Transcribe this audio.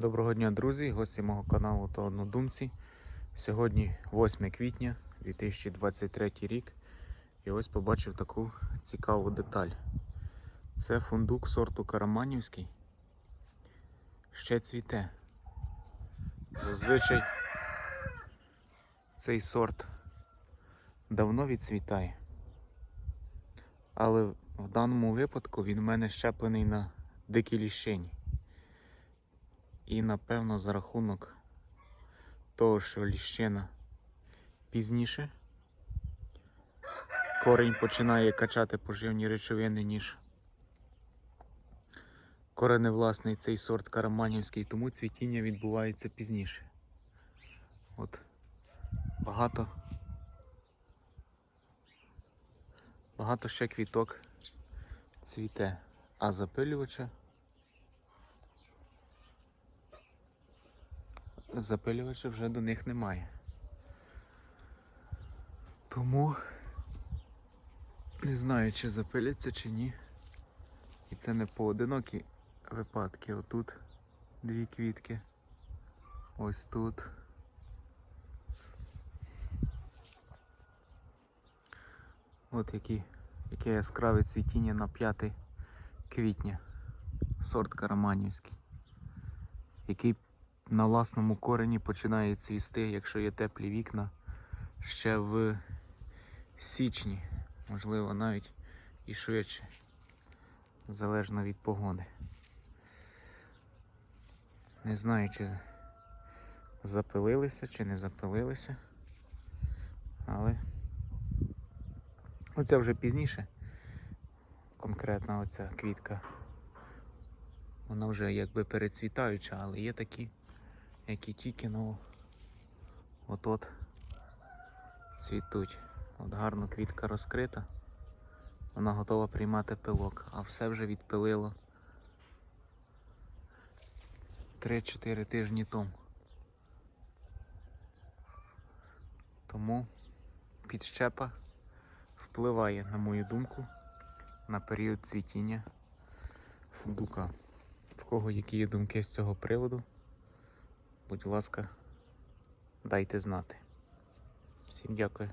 Доброго дня, друзі, гості мого каналу та однодумці. Сьогодні 8 квітня 2023 рік. І ось побачив таку цікаву деталь. Це фундук сорту Караманівський. Ще цвіте. Зазвичай цей сорт давно відцвітає. Але в даному випадку він в мене щеплений на дикій ліщині. І напевно за рахунок того, що ліщина пізніше корінь починає качати поживні речовини, ніж кореневласний цей сорт караманівський, тому цвітіння відбувається пізніше. От багато, багато ще квіток цвіте, а запилювача запилювача вже до них немає. Тому не знаю, чи запиляться, чи ні. І це не поодинокі випадки. Отут дві квітки. Ось тут. От які, яке яскраве цвітіння на 5 квітня. Сорт Караманівський. Який на власному корені починає цвісти, якщо є теплі вікна, ще в січні, можливо, навіть і швидше, залежно від погоди. Не знаю, чи запилилися, чи не запилилися, але оця вже пізніше, конкретна оця квітка. Вона вже якби перецвітаюча, але є такі які тільки ну от-от цвітуть. От гарно квітка розкрита, вона готова приймати пилок, а все вже відпилило 3-4 тижні тому. Тому підщепа впливає, на мою думку, на період цвітіння фундука. В кого які є думки з цього приводу? Будь ласка, дайте знати. Всім дякую.